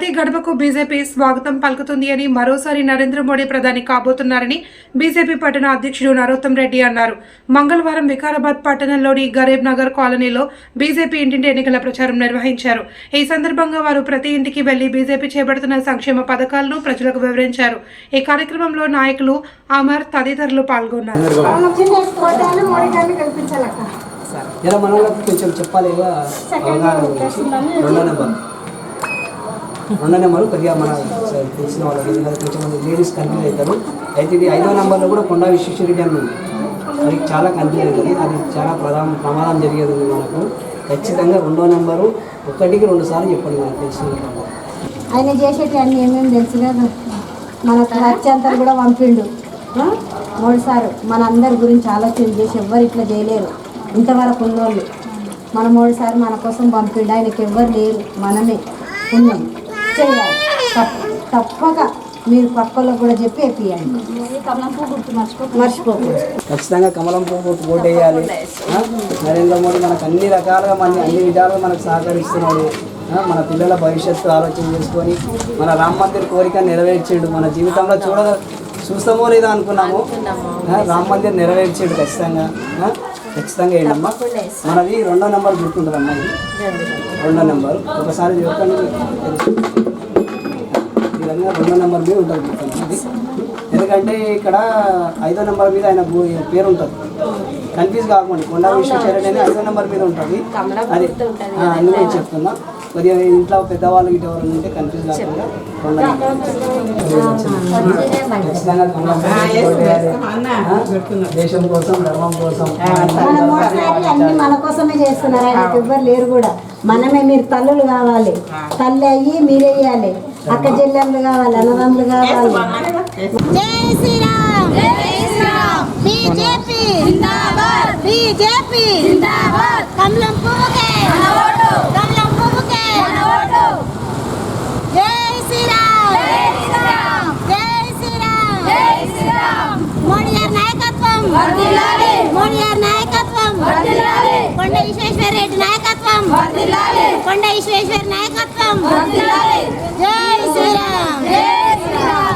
గడపకు బీజేపీ స్వాగతం పలుకుతుంది అని మరోసారి నరేంద్ర మోడీ ప్రధాని కాబోతున్నారని బీజేపీ పట్టణ అధ్యక్షుడు నరోత్తం రెడ్డి అన్నారు. మంగళవారం వికారాబాద్ పట్టణంలోని గరీబ్ నగర్ కాలనీలో బీజేపీ ఇంటింటి ఎన్నికల ప్రచారం నిర్వహించారు. ఈ సందర్భంగా వారు ప్రతి ఇంటికి వెళ్ళి బీజేపీ చేపడుతున్న సంక్షేమ పథకాలను ప్రజలకు వివరించారు. ఈ కార్యక్రమంలో నాయకులు అమర్ తదితరులు పాల్గొన్నారు. రెండో నెంబర్ కొద్దిగా మన తెలిసిన వాళ్ళకి ఎందుకంటే కొంచెం మంది లేడీస్ కన్ఫ్యూజ్ అవుతారు. అయితే ఇది ఐదో నెంబర్లో కూడా కొండా విశ్వేశ్వరరెడ్డి అని ఉంది. అది చాలా కన్ఫ్యూజ్ అవుతుంది అది చాలా ప్రధాన ప్రమాదం జరిగేది ఉంది మనకు. ఖచ్చితంగా రెండో నెంబరు ఒకటికి రెండు సార్లు చెప్పండి మనకు తెలిసిన ఆయన చేసేటి అన్ని ఏమేమి తెలుసు కదా? మనకు అత్యంతలు కూడా పంపిండు. ఆ? మన అందరి గురించి ఆలోచన చేసి ఎవ్వరు ఇట్లా చేయలేరు. ఇంతవరకు ఉన్నోళ్ళు. మన మోడీ సార్ మన కోసం పంపిండు. ఆయనకి ఎవ్వరు లేరు. మనమే. ఉన్నాం. చేయాలి తప్ప తప్పక మీరు పక్కలో కూడా చెప్పి వేపియండి. మర్చిపోకూడదు. ఖచ్చితంగా కమలం పువ్వు ఓటు వేయాలి నరేంద్ర మోడీ మనకు అన్ని రకాలుగా మన అన్ని విధాలుగా మనకు సహకరిస్తున్నాడు. మన పిల్లల భవిష్యత్తు ఆలోచన చేసుకొని మన రామ్ మందిర్ కోరిక నెరవేర్చాడు. మన జీవితంలో చూడ చూస్తామో లేదో అనుకున్నాము? రామ మందిర్ నెరవేర్చాడు ఖచ్చితంగా? ఖచ్చితంగా ఏంటమ్మా మనది రెండో నెంబర్ గుర్తుంటుంది అమ్మా ఇది. రెండో. నెంబర్. ఒకసారి చెప్పండి ఈ విధంగా రెండో నెంబర్ మీద ఉంటుంది గుర్తుంది ఎందుకంటే ఇక్కడ ఐదో నెంబర్ మీద ఆయన పేరు ఉంటుంది. కన్ఫ్యూజ్ కాకుండా. కొండా విశ్వేశ్వరరెడ్డి అని ఐదో నెంబర్ మీద ఉంటుంది. అది ఆ, అందుకే చెప్తున్నా. కొద్దిగా ఇంట్లో పెద్దవాళ్ళు గిట్ట ఎవరు ఉంటే కన్ఫ్యూజ్ కాకుండా? దేశం కోసం ధర్మం కోసం. అన్ని మన కోసమే చేస్తున్నారు. ఆయనకి ఎవ్వరు లేరు కూడా. మనమే మీరు తల్లులు కావాలి. తల్లి అయ్యి మీరేయాలి అక్క చెల్లెళ్ళు కావాలి అన్నదమ్ములు కావాలి. జై శ్రీరామ్. బీజేపీ. జిందాబాద్. బీజేపీ. జిందాబాద్. కమలం పువ్వుకే ఓటు కమలం పువ్వుకే ఓటు జై శ్రీరామ్ జై శ్రీరామ్ జై శ్రీరామ్ జై శ్రీరామ్ మోడీ గారి నాయకత్వం వర్ధిల్లాలి మోడీ గారి నాయకత్వం వర్ధిల్లాలి కొండ విశ్వేశ్వర రెడ్డి నాయకత్వం వర్ధిల్లాలి కొండ విశ్వేశ్వర నాయకత్వం వర్ధిల్లాలి జై శ్రీరామ్ జై